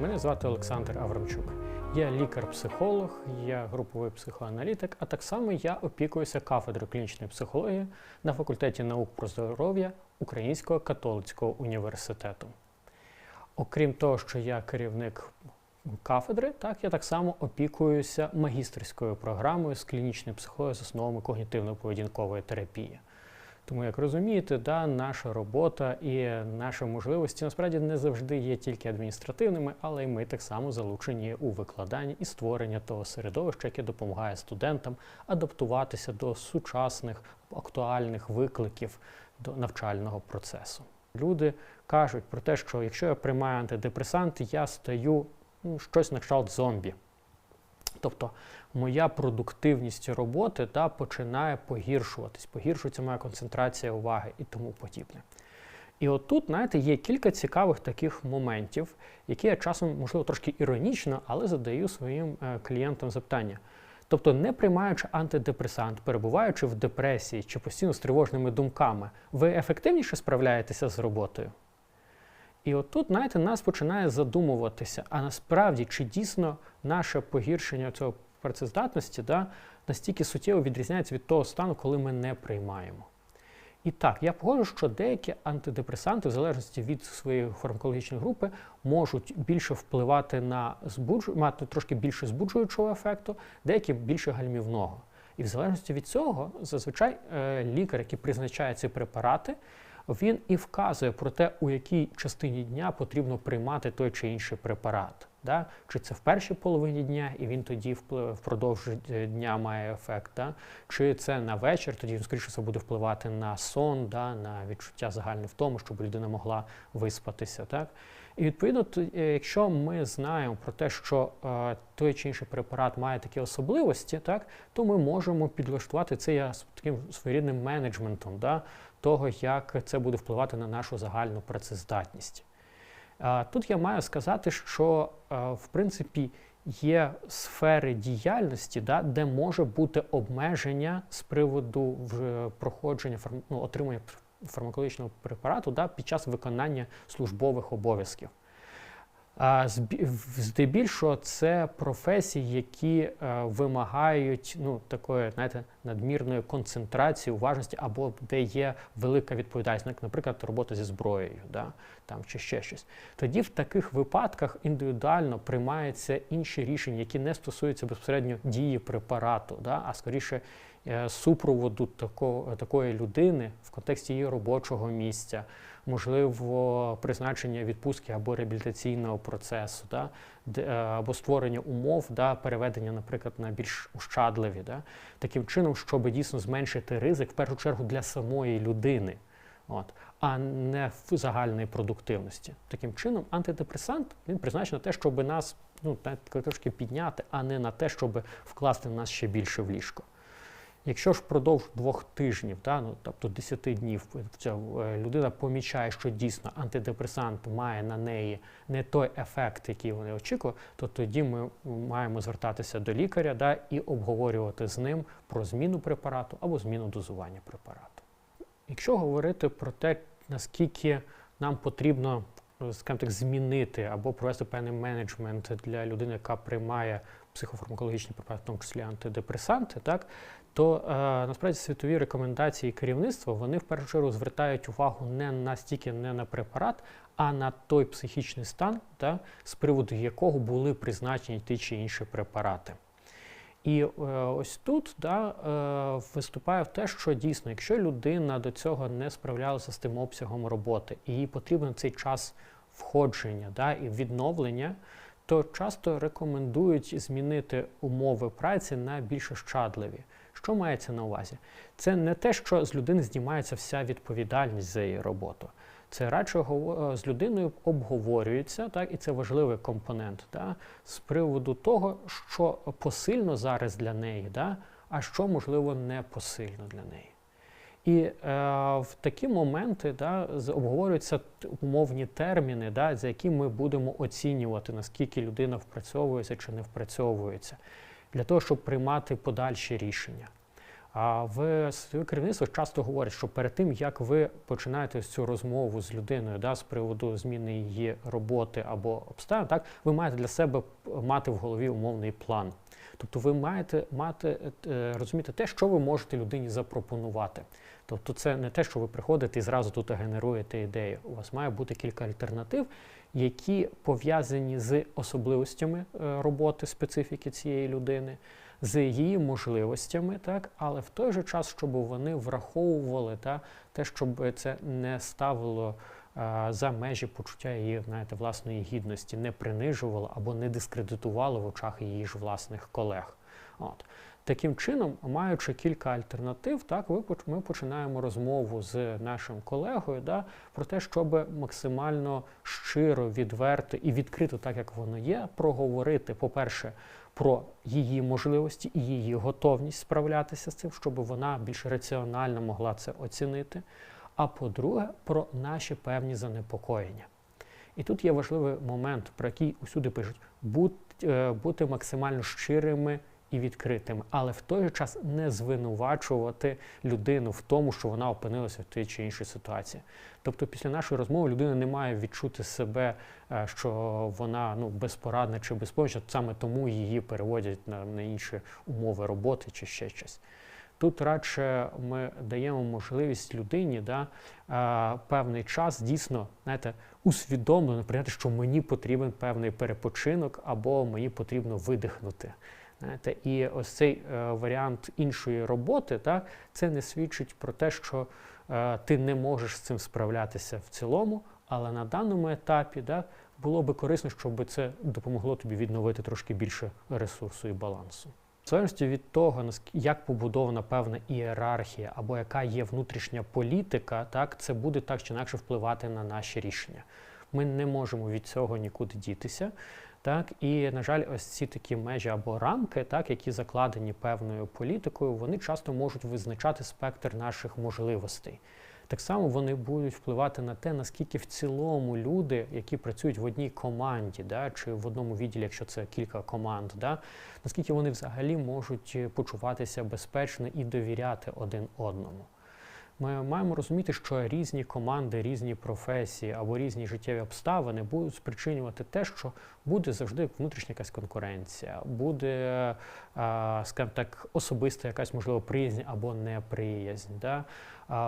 Мене звати Олександр Аврамчук. Я лікар-психолог, я груповий психоаналітик, а так само я опікуюся кафедрою клінічної психології на факультеті наук про здоров'я Українського католицького університету. Окрім того, що я керівник кафедри, так я так само опікуюся магістерською програмою з клінічної психології з основами когнітивно-поведінкової терапії. Тому, як розумієте, да, наша робота і наші можливості насправді не завжди є тільки адміністративними, але й ми так само залучені у викладанні і створення того середовища, яке допомагає студентам адаптуватися до сучасних актуальних викликів до навчального процесу. Люди кажуть про те, що якщо я приймаю антидепресанти, я стаю ну, щось на кшталт зомбі. Тобто моя продуктивність роботи та, починає погіршуватись, погіршується моя концентрація уваги і тому подібне. І от тут, знаєте, є кілька цікавих таких моментів, які я часом, можливо, трошки іронічно, але задаю своїм е, клієнтам запитання. Тобто, не приймаючи антидепресант, перебуваючи в депресії чи постійно з тривожними думками, ви ефективніше справляєтеся з роботою? І от тут, знаєте, нас починає задумуватися, а насправді чи дійсно наше погіршення цього працездатності да, настільки суттєво відрізняється від того стану, коли ми не приймаємо. І так, я погоджу, що деякі антидепресанти, в залежності від своєї фармакологічної групи, можуть більше впливати на збуджу, мати трошки більше збуджуючого ефекту, деякі більше гальмівного. І в залежності від цього, зазвичай е, лікар, який призначає ці препарати, він і вказує про те, у якій частині дня потрібно приймати той чи інший препарат. Да? Чи це в першій половині дня, і він тоді впродовж дня має ефект, да? чи це на вечір, тоді він, скоріше все, буде впливати на сон, да? на відчуття загальне в тому, щоб людина могла виспатися. Так? І відповідно, якщо ми знаємо про те, що е, той чи інший препарат має такі особливості, так, то ми можемо підлаштувати це я таким своєрідним менеджментом да, того, як це буде впливати на нашу загальну працездатність. Тут я маю сказати, що в принципі є сфери діяльності, де може бути обмеження з приводу проходження ну, отримання фармакологічного препарату під час виконання службових обов'язків. Здебільшого це професії, які е, вимагають ну, такої знаєте, надмірної концентрації, уважності або де є велика відповідальність, як, наприклад, робота зі зброєю, да, там, чи ще щось. Тоді в таких випадках індивідуально приймаються інші рішення, які не стосуються безпосередньо дії препарату, да, а скоріше е, супроводу такого, такої людини в контексті її робочого місця можливо призначення відпустки або реабілітаційного процесу, да, е, або створення умов, да, переведення, наприклад, на більш ощадливі, да, таким чином, щоб дійсно зменшити ризик в першу чергу для самої людини. От, а не в загальної продуктивності. Таким чином, антидепресант він призначений на те, щоб нас ну, трошки підняти, а не на те, щоб вкласти в нас ще більше в ліжко. Якщо ж впродовж двох тижнів, да, ну, тобто 10 днів, ця е, людина помічає, що дійсно антидепресант має на неї не той ефект, який вони очікують, то тоді ми маємо звертатися до лікаря да, і обговорювати з ним про зміну препарату або зміну дозування препарату. Якщо говорити про те, наскільки нам потрібно скажімо так, змінити або провести певний менеджмент для людини, яка приймає психофармакологічні препарати, в тому числі антидепресанти, так то е, насправді світові рекомендації керівництва вони в першу чергу звертають увагу не настільки не на препарат, а на той психічний стан, та, з приводу якого були призначені ті чи інші препарати. І е, ось тут да, е, виступає в те, що дійсно, якщо людина до цього не справлялася з тим обсягом роботи, і їй потрібен цей час входження да, і відновлення, то часто рекомендують змінити умови праці на більш ощадливі. Що мається на увазі? Це не те, що з людини знімається вся відповідальність за її роботу. Це радше е, з людиною обговорюється, так, і це важливий компонент да, з приводу того, що посильно зараз для неї, да, а що, можливо, не посильно для неї. І е, в такі моменти да, обговорюються умовні терміни, да, за які ми будемо оцінювати, наскільки людина впрацьовується чи не впрацьовується, для того, щоб приймати подальші рішення. А в керівництво часто говорять, що перед тим як ви починаєте цю розмову з людиною, да, з приводу зміни її роботи або обставин, так ви маєте для себе мати в голові умовний план. Тобто ви маєте мати е, розуміти те, що ви можете людині запропонувати. Тобто, це не те, що ви приходите і зразу тут генеруєте ідею. У вас має бути кілька альтернатив, які пов'язані з особливостями е, роботи специфіки цієї людини, з її можливостями, так, але в той же час, щоб вони враховували та, те, щоб це не ставило а, за межі почуття її знаєте, власної гідності, не принижувало або не дискредитувало в очах її ж власних колег. От. Таким чином, маючи кілька альтернатив, так ми починаємо розмову з нашим колегою да, про те, щоб максимально щиро, відверто і відкрито, так як воно є, проговорити, по-перше, про її можливості і її готовність справлятися з цим, щоб вона більш раціонально могла це оцінити. А по-друге, про наші певні занепокоєння. І тут є важливий момент, про який усюди пишуть: е, бути максимально щирими і відкритими, але в той же час не звинувачувати людину в тому, що вона опинилася в тій чи іншій ситуації. Тобто, після нашої розмови людина не має відчути себе, е, що вона ну безпорадна чи безпомічна, саме тому її переводять на, на інші умови роботи чи ще щось. Тут радше ми даємо можливість людині да, певний час дійсно знаєте, усвідомлено прийняти, що мені потрібен певний перепочинок або мені потрібно видихнути. Знаєте, І ось цей е, варіант іншої роботи, так, це не свідчить про те, що е, ти не можеш з цим справлятися в цілому, але на даному етапі да, було би корисно, щоб це допомогло тобі відновити трошки більше ресурсу і балансу. В залежності від того, як побудована певна ієрархія або яка є внутрішня політика, так це буде так чи інакше впливати на наші рішення. Ми не можемо від цього нікуди дітися. Так, І, на жаль, ось ці такі межі або рамки, так, які закладені певною політикою, вони часто можуть визначати спектр наших можливостей. Так само вони будуть впливати на те, наскільки в цілому люди, які працюють в одній команді, да, чи в одному відділі, якщо це кілька команд, да, наскільки вони взагалі можуть почуватися безпечно і довіряти один одному. Ми маємо розуміти, що різні команди, різні професії або різні життєві обставини будуть спричинювати те, що буде завжди внутрішня якась конкуренція, буде, скажімо так, особиста якась можливо приязнь або неприязнь. Да?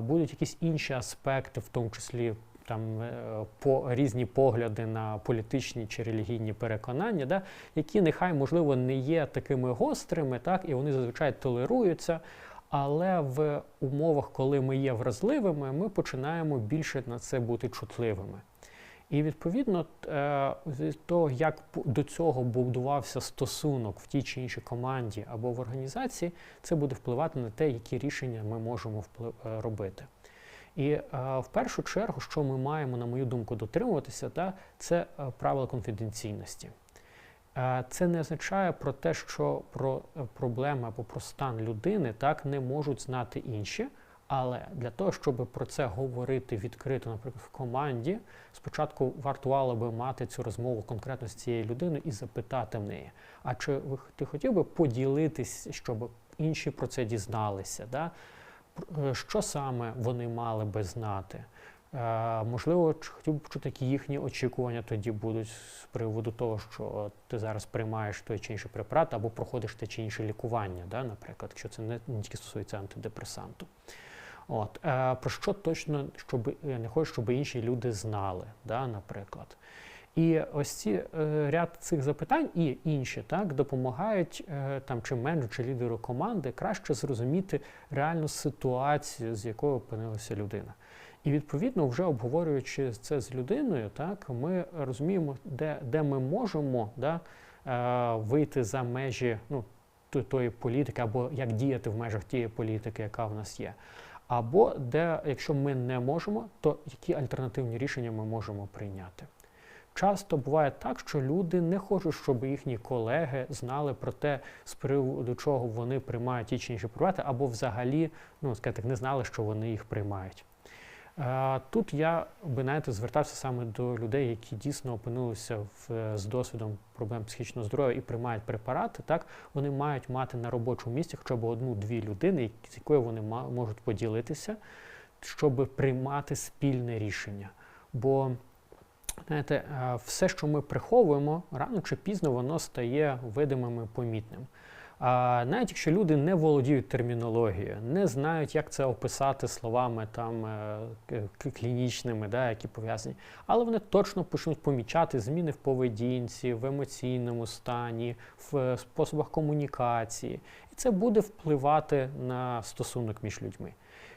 Будуть якісь інші аспекти, в тому числі. Там е, по різні погляди на політичні чи релігійні переконання, да, які нехай можливо не є такими гострими, так і вони зазвичай толеруються. Але в умовах, коли ми є вразливими, ми починаємо більше на це бути чутливими. І відповідно е, того, як до цього будувався стосунок в тій чи іншій команді або в організації, це буде впливати на те, які рішення ми можемо е, робити. І е, в першу чергу, що ми маємо, на мою думку, дотримуватися, це правила конфіденційності. Це не означає про те, що про е, проблеми або про стан людини так не можуть знати інші. Але для того, щоб про це говорити відкрито, наприклад, в команді, спочатку вартувало би мати цю розмову конкретно з цією людиною і запитати в неї: а чи ти хотів би поділитись, щоб інші про це дізналися? Да? Е, що саме вони мали би знати? Е, можливо, хотів би почути, які їхні очікування тоді будуть з приводу того, що ти зараз приймаєш той чи інший препарат або проходиш те чи інше лікування, да, наприклад, якщо це не, тільки стосується антидепресанту. От, е, Про що точно щоб не хочу, щоб інші люди знали, да, наприклад. І ось ці е, ряд цих запитань і інші так допомагають е, там чи менеджеру, чи лідеру команди краще зрозуміти реальну ситуацію, з якою опинилася людина. І відповідно, вже обговорюючи це з людиною, так ми розуміємо, де де ми можемо да, е, вийти за межі ну, тої політики, або як діяти в межах тієї політики, яка в нас є. Або де, якщо ми не можемо, то які альтернативні рішення ми можемо прийняти. Часто буває так, що люди не хочуть, щоб їхні колеги знали про те, з приводу чого вони приймають ті чи інші препарати, або взагалі ну, скажімо, не знали, що вони їх приймають. Е, Тут я би знаєте, звертався саме до людей, які дійсно опинилися в, з досвідом проблем психічного здоров'я і приймають препарати. Так вони мають мати на робочому місці хоча б одну-дві людини, з якою вони можуть поділитися, щоб приймати спільне рішення. Бо знаєте, е, все, що ми приховуємо, рано чи пізно воно стає видимим і помітним. А навіть якщо люди не володіють термінологією, не знають, як це описати словами там е, клінічними, да, які пов'язані, але вони точно почнуть помічати зміни в поведінці, в емоційному стані, в е, способах комунікації, і це буде впливати на стосунок між людьми.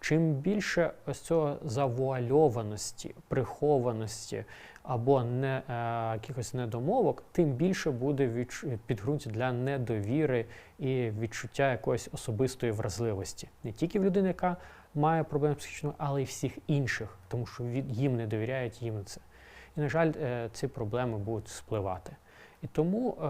Чим більше ось цього завуальованості, прихованості або не, е, якихось недомовок, тим більше буде відч- підґрунтя для недовіри і відчуття якоїсь особистої вразливості. Не тільки в людини, яка має проблеми психічного, але й всіх інших, тому що від, їм не довіряють їм це. І, на жаль, е, ці проблеми будуть спливати. І тому, е,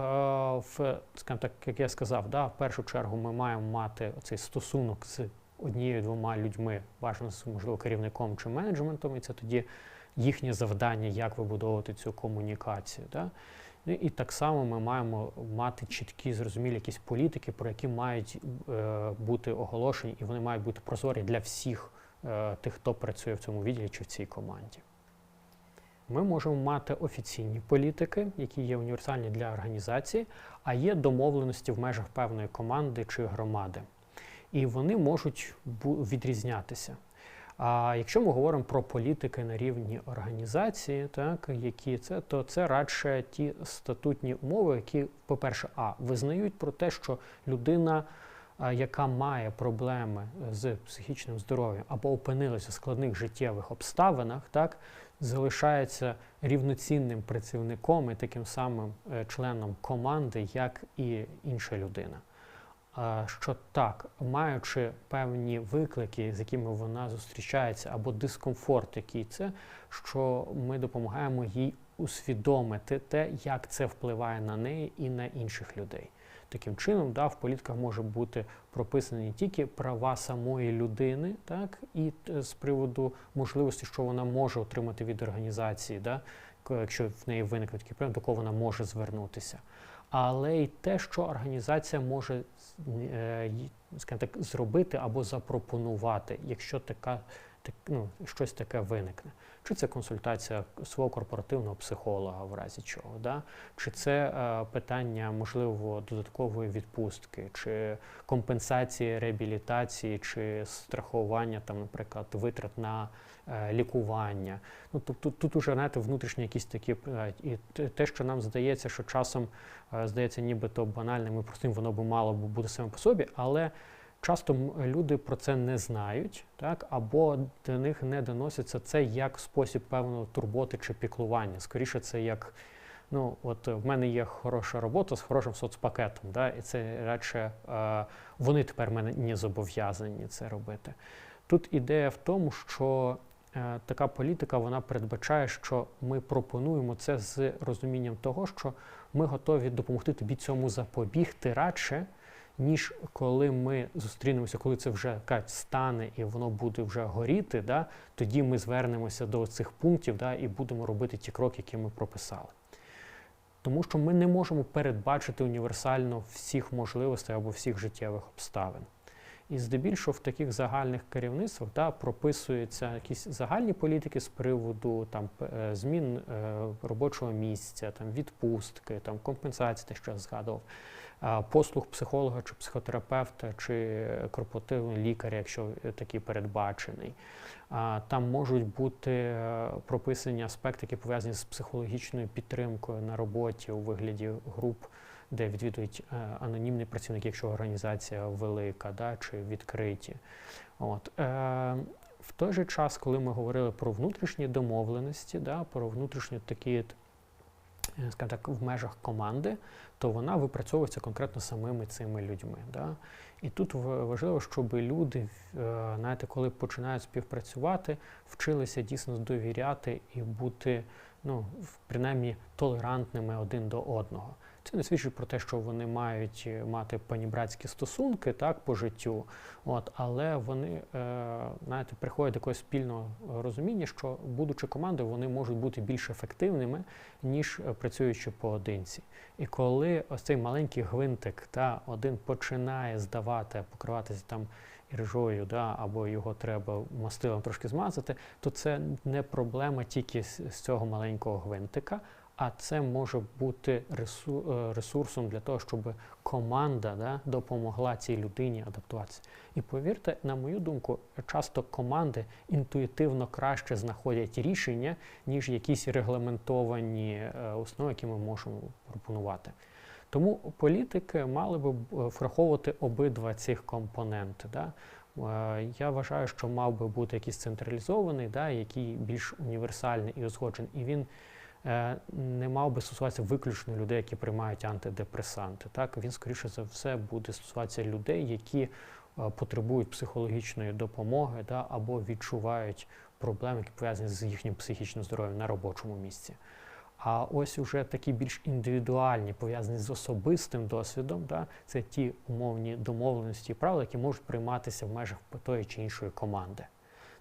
в, скажімо так, як я сказав, да, в першу чергу ми маємо мати цей стосунок з однією-двома людьми, бажано можливо керівником чи менеджментом, і це тоді їхнє завдання, як вибудовувати цю комунікацію. Да? Ну, І так само ми маємо мати чіткі, зрозумілі якісь політики, про які мають е, бути оголошені, і вони мають бути прозорі для всіх е, тих, хто працює в цьому відділі чи в цій команді. Ми можемо мати офіційні політики, які є універсальні для організації, а є домовленості в межах певної команди чи громади. І вони можуть відрізнятися. А якщо ми говоримо про політики на рівні організації, так, які це, то це радше ті статутні умови, які, по-перше, а визнають про те, що людина, яка має проблеми з психічним здоров'ям або опинилася в складних життєвих обставинах, так, залишається рівноцінним працівником і таким самим е, членом команди, як і інша людина. Що так, маючи певні виклики, з якими вона зустрічається, або дискомфорт, який це, що ми допомагаємо їй усвідомити те, як це впливає на неї і на інших людей. Таким чином, да, в політиках може бути прописані тільки права самої людини, так, і е, з приводу можливості, що вона може отримати від організації, да, якщо в неї виникне такий проблем, до кого вона може звернутися. Але й те, що організація може е, скажімо так, зробити або запропонувати, якщо така, так, ну, щось таке виникне. Чи це консультація свого корпоративного психолога в разі чого, да? чи це е, питання, можливо, додаткової відпустки, чи компенсації реабілітації, чи страхування, там, наприклад, витрат на лікування. Ну, тут, тут, уже знаєте, внутрішні якісь такі е, і те- що нам здається, що часом е, здається, нібито банальним і простим, воно би мало бути саме по собі, але часто люди про це не знають, так, або до них не доноситься це як спосіб певної турботи чи піклування. Скоріше, це як. Ну, от в мене є хороша робота з хорошим соцпакетом, да, і це радше е, вони тепер мене не зобов'язані це робити. Тут ідея в тому, що е, така політика вона передбачає, що ми пропонуємо це з розумінням того, що ми готові допомогти тобі цьому запобігти радше, ніж коли ми зустрінемося, коли це вже кажуть, стане і воно буде вже горіти, да, тоді ми звернемося до цих пунктів да, і будемо робити ті кроки, які ми прописали. Тому що ми не можемо передбачити універсально всіх можливостей або всіх життєвих обставин. І здебільшого в таких загальних керівництвах да, прописуються якісь загальні політики з приводу там, е, змін е, робочого місця, там, відпустки, там, компенсації, те, що я згадував, послуг психолога чи психотерапевта, чи корпоративного лікаря, якщо такий передбачений. Там можуть бути е, прописані аспекти, які пов'язані з психологічною підтримкою на роботі у вигляді груп, де відвідують е, анонімні працівники, якщо організація велика да, чи відкриті. От. Е, в той же час, коли ми говорили про внутрішні домовленості, да, про внутрішні такі, скажімо так, в межах команди, то вона випрацьовується конкретно самими цими людьми. Да. І тут важливо, щоб люди, е, знаєте, коли починають співпрацювати, вчилися дійсно довіряти і бути, ну, принаймні толерантними один до одного. Це не свідчить про те, що вони мають е, мати панібратські стосунки так, по життю, от, але вони е, знаєте, приходять до якогось спільного розуміння, що, будучи командою, вони можуть бути більш ефективними, ніж е, працюючи поодинці. І коли ось цей маленький гвинтик та один починає здавати, покриватися там іржою, да, або його треба мастилом трошки змазати, то це не проблема тільки з, з цього маленького гвинтика, а це може бути е, ресурсом для того, щоб команда да, допомогла цій людині адаптуватися. І повірте, на мою думку, часто команди інтуїтивно краще знаходять рішення, ніж якісь регламентовані е, основи, які ми можемо пропонувати. Тому політики мали би е, враховувати обидва цих компоненти. Да? Я вважаю, що мав би бути якийсь централізований, да, який більш універсальний і узгоджений, і він не мав би стосуватися виключно людей, які приймають антидепресанти. Так? Він, скоріше за все, буде стосуватися людей, які е, потребують психологічної допомоги да, або відчувають проблеми, які пов'язані з їхнім психічним здоров'ям на робочому місці. А ось уже такі більш індивідуальні, пов'язані з особистим досвідом, да, це ті умовні домовленості і правила, які можуть прийматися в межах тої чи іншої команди.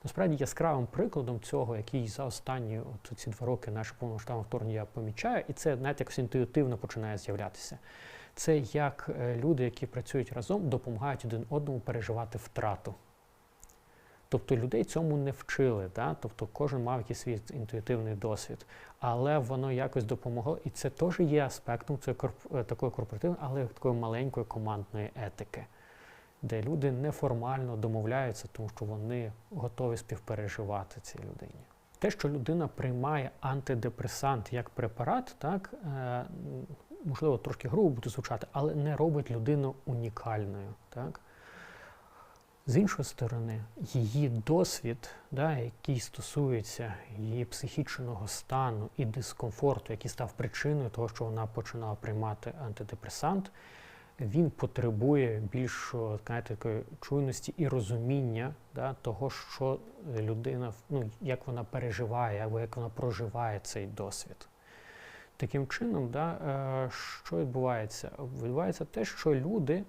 Насправді яскравим прикладом цього, який за останні от ці два роки нашого повномасштабного вторгнення я помічаю, і це навіть якось інтуїтивно починає з'являтися. Це як е, люди, які працюють разом, допомагають один одному переживати втрату. Тобто людей цьому не вчили, да? тобто кожен мав якийсь свій інтуїтивний досвід, але воно якось допомогло. І це теж є аспектом е, такої корпоративної, але такої маленької командної етики, де люди неформально домовляються, тому що вони готові співпереживати цій людині. Те, що людина приймає антидепресант як препарат, так, е, можливо, трошки грубо буде звучати, але не робить людину унікальною. Так? З іншої сторони, її досвід, да, який стосується її психічного стану і дискомфорту, який став причиною того, що вона починала приймати антидепресант, він потребує більшої знаєте, такої чуйності і розуміння да, того, що людина, ну, як вона переживає, або як вона проживає цей досвід. Таким чином, да, е, що відбувається? Відбувається те, що люди,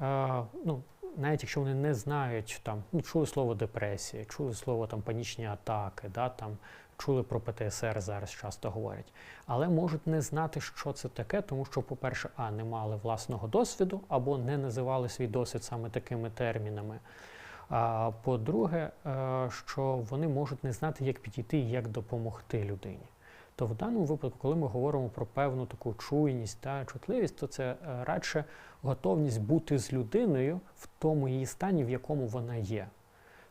е, ну, навіть якщо вони не знають, там, ну, чули слово депресія, чули слово там, панічні атаки, да, там, чули про ПТСР зараз часто говорять, але можуть не знати, що це таке, тому що, по-перше, а, не мали власного досвіду або не називали свій досвід саме такими термінами. А по-друге, е, що вони можуть не знати, як підійти і як допомогти людині. То в даному випадку, коли ми говоримо про певну таку чуйність та чутливість, то це е, радше готовність бути з людиною в тому її стані, в якому вона є.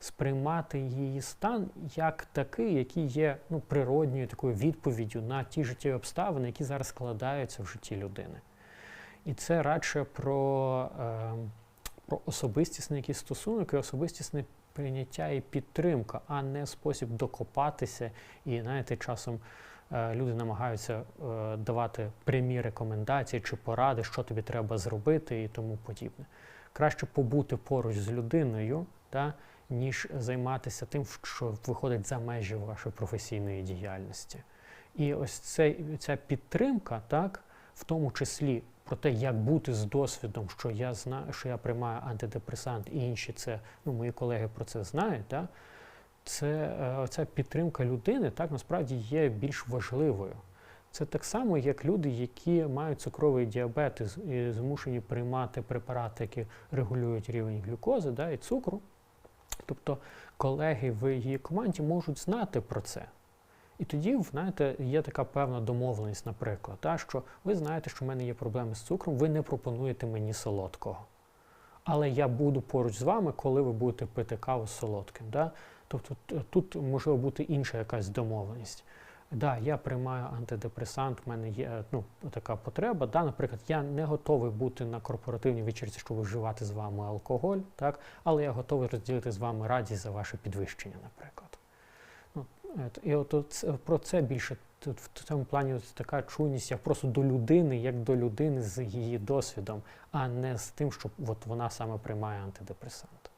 Сприймати її стан як такий, який є ну, природньою такою відповіддю на ті життєві обставини, які зараз складаються в житті людини. І це радше про, е, про особистісний якийсь стосунок і особистісне прийняття і підтримка, а не спосіб докопатися і, знаєте, часом е, люди намагаються е, давати прямі рекомендації чи поради, що тобі треба зробити і тому подібне. Краще побути поруч з людиною, та, ніж займатися тим, що виходить за межі вашої професійної діяльності. І ось цей, ця підтримка, так, в тому числі про те, як бути з досвідом, що я знаю, що я приймаю антидепресант, і інші це, ну, мої колеги про це знають, так, це е, ця підтримка людини так насправді є більш важливою. Це так само, як люди, які мають цукровий діабет і змушені приймати препарати, які регулюють рівень глюкози да, і цукру. Тобто колеги в її команді можуть знати про це. І тоді, знаєте, є така певна домовленість, наприклад, та, що ви знаєте, що в мене є проблеми з цукром, ви не пропонуєте мені солодкого. Але я буду поруч з вами, коли ви будете пити каву з солодким. Да? Тобто тут може бути інша якась домовленість. Да, я приймаю антидепресант, в мене є ну, така потреба. Да, наприклад, я не готовий бути на корпоративній вечірці, щоб вживати з вами алкоголь, так, але я готовий розділити з вами радість за ваше підвищення, наприклад. Ну, і от, от про це більше тут в цьому плані ось така чуйність як просто до людини, як до людини з її досвідом, а не з тим, що от вона саме приймає антидепресант.